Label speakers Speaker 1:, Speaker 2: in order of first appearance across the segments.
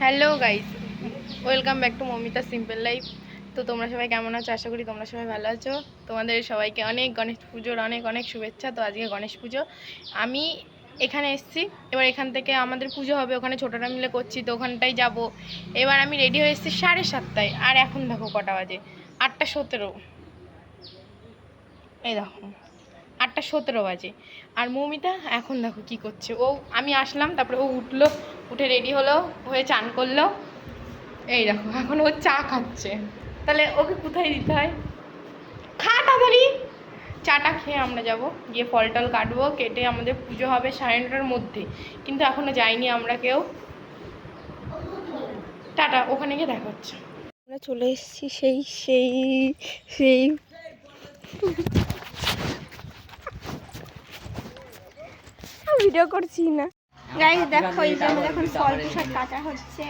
Speaker 1: Hello guys welcome back to Mamita simple life তো তোমরা সবাই কেমন আছো? আশা করি তোমরা সবাই ভালো আছো। তোমাদের সবাইকে অনেক গণেশ পুজোর অনেক অনেক শুভেচ্ছা। তো আজকে গণেশ পুজো। আমি এখানে এসেছি। এবার এখান থেকে আমাদের পুজো হবে। ওখানে ছোটোরা মিলে করছি। তো ওখানটাই যাব। এবার আমি রেডি হয়ে এসেছি সাড়ে সাতটায়। আর এখন দেখো কটা বাজে। আটটা সতেরো। এই দেখো। আটটা সতেরো বাজে। আর মৌমিতা, এখন দেখো কি করছে। ও, আমি আসলাম, তারপরে ও উঠল, উঠে রেডি হলো, হয়ে চান করল। এই দেখো, এখন ও চা খাচ্ছে। তাহলে ওকে কোথায় দিতে হয়? খা তাড়াতাড়ি। চাটা খেয়ে আমরা যাব, গিয়ে ফল টল কাটবো, কেটে আমাদের পুজো হবে সাড়ে নটার মধ্যে। কিন্তু এখনও যাইনি আমরা কেউ। টাটা, ওখানে গিয়ে দেখা হচ্ছে। আমরা চলে এসেছি সেই সেই সেই। ভিডিও করছি না।
Speaker 2: গাইস দেখো এই জন্য এখন ফল প্রসাদ কাটা হচ্ছে।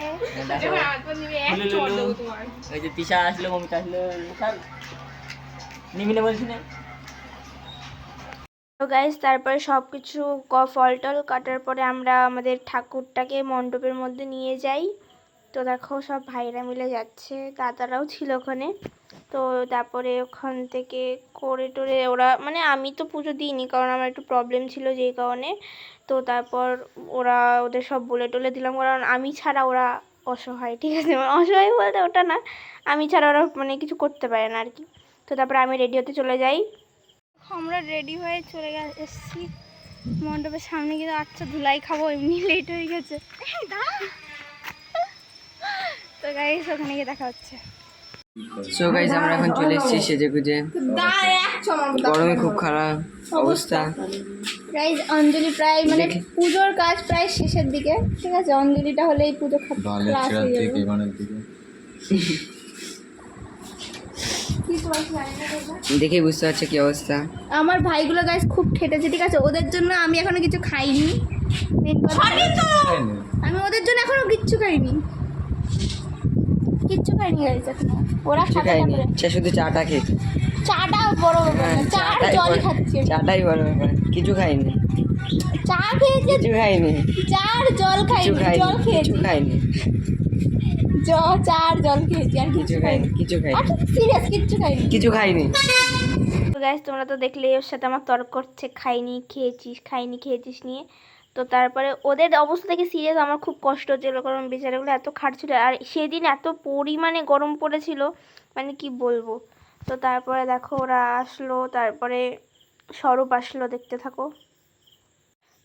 Speaker 3: ওই যে তিশা আসলো মমিতা আসলো বলছি না?
Speaker 2: তো তারপরে সব কিছু ক- ফল টল কাটার পরে আমরা আমাদের ঠাকুরটাকে মণ্ডপের মধ্যে নিয়ে যাই। তো দেখো সব ভাইরা মিলে যাচ্ছে। দাদারাও ছিল ওখানে। তো তারপরে ওখান থেকে করে টোরে ওরা মানে আমি তো পুজো দিইনি কারণ আমার একটু প্রবলেম ছিল যেই কারণে। তো তারপর ওরা ওদের সব বলে টলে দিলাম কারণ আমি ছাড়া ওরা অসহায় ঠিক আছে? মানে অসহায় বলতে ওটা না আমি ছাড়া ওরা মানে কিছু করতে পারে না আর কি তো তারপরে আমি রেডি হতে চলে যাই। আমরা রেডি হয়ে চলে গে এসেছি। মণ্ডপের সামনে গিয়ে আচ্ছা ধুলাই খাব এমনি লেট হয়ে গেছে। তো গাইস ওখানে গিয়ে দেখা হচ্ছে।
Speaker 3: সো গাইজ আমরা এখন চলে এসেছি সেজে গুজে গরমে খুব খারাপ অবস্থা।
Speaker 2: গাইস অঞ্জলি প্রায় মানে পুজোর কাজ প্রায় শেষের দিকে। ঠিক আছে অঞ্জলিটা হলেই পুজো ক্লাস হয়ে যাবে। দাদা।
Speaker 3: দেখেই বুঝতে পারছে কি অবস্থা।
Speaker 2: আমার ভাইগুলো গাইস খুব খেটেছে ঠিক আছে? ওদের জন্য আমি এখনও কিছু খাইনি।
Speaker 4: খাইনি।
Speaker 2: আমি ওদের জন্য এখনও কিচ্ছু খাইনি। কিচ্ছু খাইনি এখনও। ওরা
Speaker 3: কিছু খাইনি সে শুধু চাটা খেয়েছে
Speaker 2: চাটা বড় না চা আর
Speaker 3: চাটাই
Speaker 2: জল
Speaker 3: বড়- চাটাই বড় ব্যাপার কিছু খাইনি
Speaker 2: চা খেয়েছি
Speaker 3: কিছু খাইনি
Speaker 2: চা আর জল
Speaker 3: কিছু
Speaker 2: খাইনি জল খেয়েছি।
Speaker 3: কিছু খাইনি
Speaker 2: জ- চা আর জল খেয়েছি আর
Speaker 3: কিছু
Speaker 2: কিছু
Speaker 3: খাইনি কিছু খাইনি
Speaker 2: আচ্ছা সিরিয়াস কিচ্ছু খাইনি
Speaker 3: কিছু খাইনি
Speaker 2: তো গাইস তোমরা তো দেখলে ওর সাথে আমার তর্ক করছে খাইনি খেয়েছিস খাইনি খেয়েছিস নিয়ে। তো তারপরে ওদের অবস্থা থেকে সিরিয়াস আমার খুব কষ্ট হচ্ছিল, কারণ বেচারাগুলো এত খাটছিল আর সেদিন এত পরিমাণে গরম পড়েছিল মানে কি বলব। তো তারপরে দেখো ওরা আসলো, তারপরে স্বরূপ আসলো, দেখতে থাকো।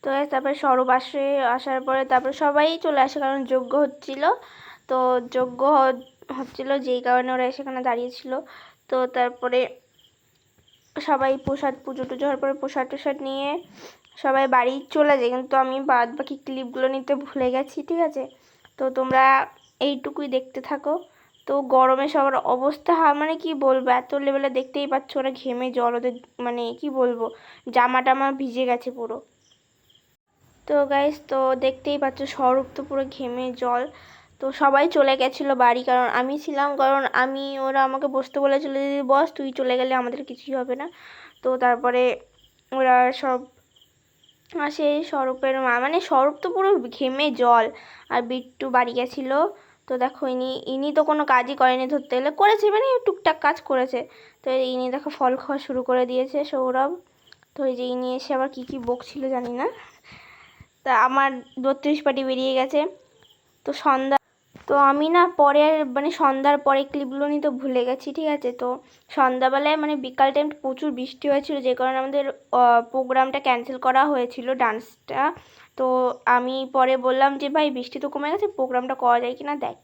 Speaker 2: তো তারপরে স্বরূপ আসে, আসার পরে তারপরে সবাই চলে আসে, কারণ যজ্ঞ হচ্ছিল। তো যজ্ঞ হচ্ছিল যেই কারণে ওরা সেখানে দাঁড়িয়েছিল। তো তারপরে সবাই প্রসাদ, পুজো টুজো হওয়ার পরে প্রসাদ টসাদ নিয়ে সবাই বাড়ি চলে যায়, কিন্তু আমি বাদ বাকি ক্লিপগুলো নিতে ভুলে গেছি, ঠিক আছে? তো তোমরা এইটুকুই দেখতে থাকো। তো গরমে সবার অবস্থা মানে কি বলব, এত লেভেলে দেখতেই পাচ্ছ ওরা ঘেমে জল ওদের মানে কি বলব জামা টামা ভিজে গেছে পুরো। তো গাইস তো দেখতেই পাচ্ছ স্বরূপ তো পুরো ঘেমে জল। তো সবাই চলে গেছিল বাড়ি, কারণ আমি ছিলাম, কারণ আমি, ওরা আমাকে বসতে বলেছিলো, দিদি, বস, তুই চলে গেলে আমাদের কিছুই হবে না। তো তারপরে ওরা সব আসে স্বরূপের মা মানে স্বরূপ তো পুরো ঘেমে জল। আর বিট্টু বাড়ি গেছিল, তো দেখো ইনি ইনি তো কোনো কাজই করেনি ধরতে গেলে, করেছে মানে টুকটাক কাজ করেছে। তো ইনি দেখো ফল খাওয়া শুরু করে দিয়েছে সৌরভ। তো এই যে ইনি এসে আবার কী কী বকছিল জানি না। তা আমার বত্রিশ পাটি বেরিয়ে গেছে। তো সন্ধ্যা তো আমি না পরে মানে সন্ধ্যার পরে ক্লিপগুলো নিতে ভুলে গেছি, ঠিক আছে? তো সন্ধ্যাবেলায় মানে বিকাল টাইম প্রচুর বৃষ্টি হয়েছিল, যে কারণে আমাদের প্রোগ্রামটা ক্যান্সেল করা হয়েছিল ডান্সটা তো আমি পরে বললাম যে, ভাই, বৃষ্টি তো কমে গেছে প্রোগ্রামটা করা যায় কি না দেখ।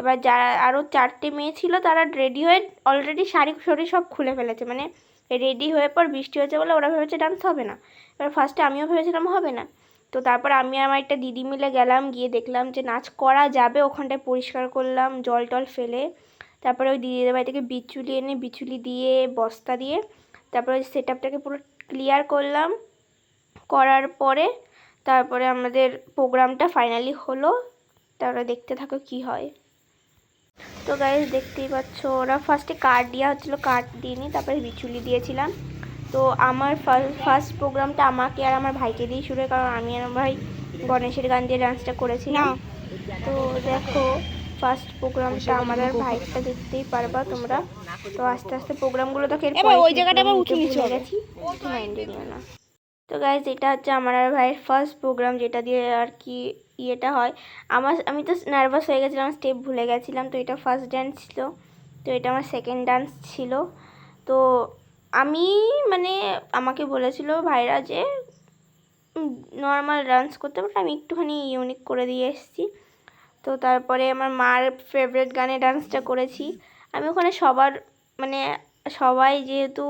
Speaker 2: এবার যারা আরও চারটে মেয়ে ছিল, তারা রেডি হয়ে অলরেডি শাড়ি শড়ি সব খুলে ফেলেছে। মানে রেডি হয়ে পর বৃষ্টি হয়েছে বলে ওরা ভেবেছে ডান্স হবে না। এবার ফার্স্টে আমিও ভেবেছিলাম হবে না। তো তারপর আমি আমার একটা দিদি মিলে গেলাম, গিয়ে দেখলাম যে নাচ করা যাবে। ওখানটায় পরিষ্কার করলাম, জল টল ফেলে। তারপরে ওই দিদিদের বাড়ি থেকে বিচুলি এনে, বিচুলি দিয়ে, বস্তা দিয়ে তারপরে ওই সেট আপটাকে পুরো ক্লিয়ার করলাম। করার পরে তারপরে আমাদের প্রোগ্রামটা ফাইনালি হলো। তারপরে দেখতে থাকো কি হয়। তো গাইজ দেখতেই পাচ্ছ, ওরা ফার্স্টে কার্ড দেওয়া হচ্ছিল কার্ড দিইনি তারপরে বিচুলি দিয়েছিলাম। তো আমার ফার্স্ট প্রোগ্রামটা আমাকে আর আমার ভাইকে দিয়ে শুরু হয় কারণ আমি আর আমার ভাই গণেশের গান দিয়ে ডান্সটা করেছিলাম। তো দেখো ফার্স্ট প্রোগ্রামটা আমাদের ভাইটা দেখতেই পারবা তোমরা। তো আস্তে আস্তে প্রোগ্রামগুলো দেখো
Speaker 1: এবার ওই জায়গাটা আবার উঁচু নিচু।
Speaker 2: গেছি। মাইন্ডে নিও না। তো গাইজ এটা হচ্ছে আমার আর ভাইয়ের ফার্স্ট প্রোগ্রাম যেটা দিয়ে আর কি ইয়েটা হয়। আমার আমি তো নার্ভাস হয়ে গেছিলাম স্টেপ ভুলে গেছিলাম তো এটা ফার্স্ট ডান্স ছিল। তো এটা আমার সেকেন্ড ডান্স ছিল। তো আমি মানে আমাকে বলেছিল ভাইরা যে নর্মাল ডান্স করতে পারে, আমি একটুখানি ইউনিক করে দিয়ে এসেছি। তো তারপরে আমার মার ফেভারিট গানে ডান্সটা করেছি। আমি ওখানে সবার মানে সবাই যেহেতু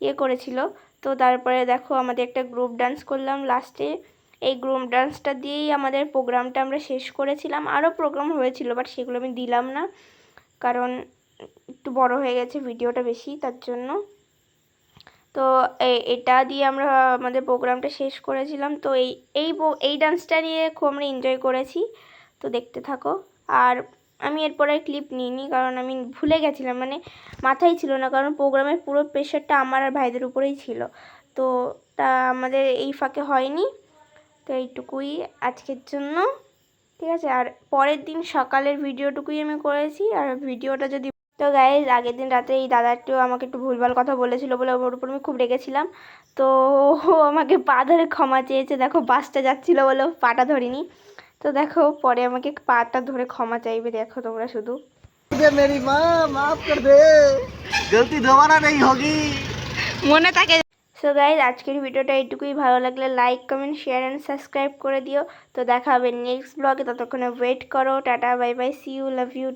Speaker 2: ইয়ে করেছিল, তো তারপরে দেখো আমাদের একটা গ্রুপ ডান্স করলাম লাস্টে এই গ্রুপ ডান্সটা দিয়েই আমাদের প্রোগ্রামটা আমরা শেষ করেছিলাম। আরও প্রোগ্রাম হয়েছিল বাট সেগুলো আমি দিলাম না, কারণ একটু বড় হয়ে গেছে ভিডিওটা বেশি, তার জন্য। তো এটা দিয়ে আমরা, আমাদের প্রোগ্রামটা শেষ করেছিলাম। তো এই এই এই ডান্সটা নিয়ে খুব আমরা এনজয় করেছি। তো দেখতে থাকো। আর আমি এরপরে ক্লিপ নিইনি, কারণ আমি ভুলে গেছিলাম। মানে মাথায় ছিল না, কারণ প্রোগ্রামের পুরো প্রেশারটা আমার আর ভাইদের উপরেই ছিল। তো তা আমাদের এই ফাঁকে হয়নি। তো এইটুকুই আজকের জন্য। ঠিক আছে? আর পরের দিন সকালের ভিডিওটুকুই আমি করেছি। আর ভিডিওটা যদি তো গাই আগের দিন রাতে এই দাদা একটু আমাকে একটু ভুলভাল কথা বলেছিল বলে ওর উপর আমি খুব রেগেছিলাম। তো ও আমাকে পা ধরে ক্ষমা চেয়েছে। দেখো বাসটা যাচ্ছিল বলে পাটা ধরিনি। তো দেখো পরে আমাকে পাটা ধরে ক্ষমা চাইবে। দেখো তোমরা শুধু।
Speaker 1: মনে থাকে।
Speaker 2: সো গাইজ আজকের ভিডিওটা এটুকুই ভালো লাগলে like comment share and subscribe করে দিও। তো দেখা হবে নেক্সট ব্লগে ততক্ষণে ওয়েট করো। Tata bye bye see you love you